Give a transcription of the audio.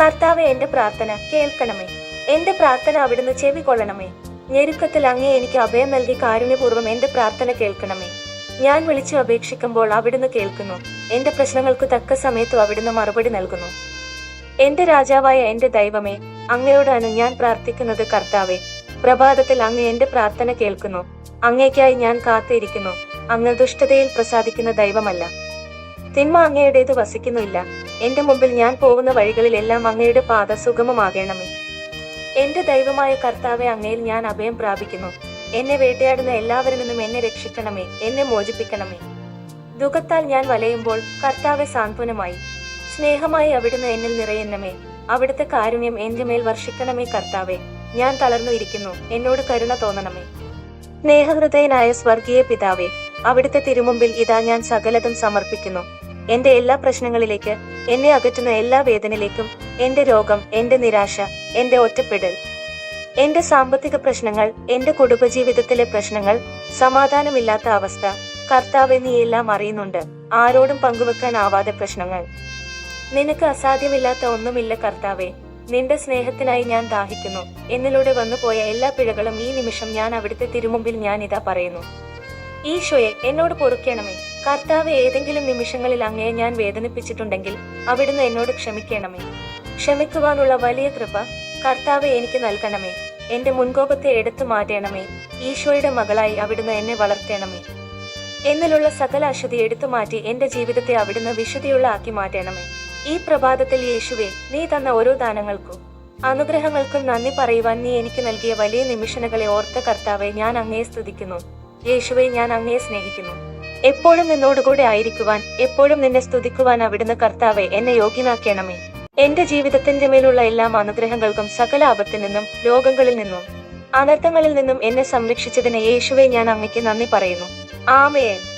പ്രാർത്ഥന കേൾക്കണമേ. എന്റെ പ്രാർത്ഥന അവിടുന്ന് ചെവികൊള്ളണമേ ഞെരുക്കത്തിൽ അങ്ങേ എനിക്ക് അഭയം നൽകി കാരുണ്യപൂർവം എന്റെ പ്രാർത്ഥന കേൾക്കണമേ. ഞാൻ വിളിച്ചു അപേക്ഷിക്കുമ്പോൾ അവിടുന്ന് കേൾക്കുന്നു. എന്റെ പ്രശ്നങ്ങൾക്ക് തക്ക സമയത്ത് അവിടുന്ന് മറുപടി നൽകുന്നു. എന്റെ രാജാവായ എന്റെ ദൈവമേ അങ്ങയോടാണ് ഞാൻ പ്രാർത്ഥിക്കുന്നത് കർത്താവെ. പ്രഭാതത്തിൽ അങ്ങ് എന്റെ പ്രാർത്ഥന കേൾക്കുന്നു. അങ്ങേക്കായി ഞാൻ കാത്തിരിക്കുന്നു. അങ്ങ് ദുഷ്ടതയിൽ പ്രസാദിക്കുന്ന ദൈവമല്ല. തിന്മ അങ്ങയുടേത് വസിക്കുന്നില്ല. എന്റെ മുമ്പിൽ ഞാൻ പോകുന്ന വഴികളിലെല്ലാം അങ്ങയുടെ പാത സുഗമമാകണമേ എന്റെ ദൈവമായ കർത്താവെ അങ്ങയിൽ ഞാൻ അഭയം പ്രാപിക്കുന്നു. എന്നെ വേട്ടയാടുന്ന എല്ലാവരിൽ നിന്നും എന്നെ രക്ഷിക്കണമേ എന്നെ മോചിപ്പിക്കണമേ. ദുഃഖത്താൽ ഞാൻ വലയുമ്പോൾ കർത്താവെ സാന്ത്വനമായി. സ്നേഹമായി അവിടുന്ന് എന്നിൽ നിറയുന്നമേ. അവിടുത്തെ കാരുണ്യം എന്റെ മേൽ വർഷിക്കണമേ കർത്താവെ. ഞാൻ തളർന്നു ഇരിക്കുന്നു. എന്നോട് കരുണ തോന്നണമേ. സ്നേഹഹൃദയനായ സ്വർഗീയ പിതാവേ അവിടുത്തെ തിരുമുമ്പിൽ ഇതാ ഞാൻ സകലതും സമർപ്പിക്കുന്നു. എന്റെ എല്ലാ പ്രശ്നങ്ങളിലേക്ക് എന്നെ അകറ്റുന്ന എല്ലാ വേദനയിലേക്കും എന്റെ രോഗം എന്റെ നിരാശ എന്റെ ഒറ്റപ്പെടൽ എന്റെ സാമ്പത്തിക പ്രശ്നങ്ങൾ എന്റെ കുടുംബജീവിതത്തിലെ പ്രശ്നങ്ങൾ സമാധാനമില്ലാത്ത അവസ്ഥ കർത്താവ് നീ എല്ലാം അറിയുന്നുണ്ട്. ആരോടും പങ്കുവെക്കാനാവാതെ പ്രശ്നങ്ങൾ. നിനക്ക് അസാധ്യമില്ലാത്ത ഒന്നുമില്ല കർത്താവെ. നിന്റെ സ്നേഹത്തിനായി ഞാൻ ദാഹിക്കുന്നു. എന്നിലൂടെ വന്നുപോയ എല്ലാ പിഴകളും ഈ നിമിഷം ഞാൻ അവിടുത്തെ തിരുമുമ്പിൽ ഞാൻ ഇതാ പറയുന്നു. ഈശോയെ എന്നോട് പൊറുക്കണമേ. കർത്താവ് ഏതെങ്കിലും നിമിഷങ്ങളിൽ അങ്ങയെ ഞാൻ വേദനിപ്പിച്ചിട്ടുണ്ടെങ്കിൽ അവിടുന്ന് എന്നോട് ക്ഷമിക്കണമേ. ക്ഷമിക്കുവാനുള്ള വലിയ കൃപ കർത്താവ് എനിക്ക് നൽകണമേ. എന്റെ മുൻകോപത്തെ എടുത്തു മാറ്റണമേ. ഈശോയുടെ മകളായി അവിടുന്ന് എന്നെ വളർത്തണമേ. എന്നിലുള്ള സകല അശുദ്ധി എടുത്തു മാറ്റി എന്റെ ജീവിതത്തെ അവിടുന്ന് വിശുദ്ധിയുള്ള ആക്കി മാറ്റണമേ. ഈ പ്രഭാതത്തിൽ യേശുവെ നീ തന്ന ഓരോ ദാനങ്ങൾക്കും അനുഗ്രഹങ്ങൾക്കും നന്ദി പറയുവാൻ നീ എനിക്ക് നൽകിയ വലിയ നിമിഷങ്ങളെ ഓർത്ത കർത്താവെ ഞാൻ അങ്ങയെ സ്തുതിക്കുന്നു. യേശുവെ ഞാൻ അങ്ങയെ സ്നേഹിക്കുന്നു. എപ്പോഴും നിന്നോടുകൂടെ ആയിരിക്കുവാൻ എപ്പോഴും നിന്നെ സ്തുതിക്കുവാൻ അവിടുന്ന് കർത്താവെ എന്നെ യോഗ്യനാക്കണമേ. എന്റെ ജീവിതത്തിന്റെ മേലുള്ള എല്ലാ അനുഗ്രഹങ്ങൾക്കും സകല ആപത്തിൽ നിന്നും രോഗങ്ങളിൽ നിന്നും അനർത്ഥങ്ങളിൽ നിന്നും എന്നെ സംരക്ഷിച്ചതിന് യേശുവെ ഞാൻ അമ്മയ്ക്ക് നന്ദി പറയുന്നു. ആമേൻ.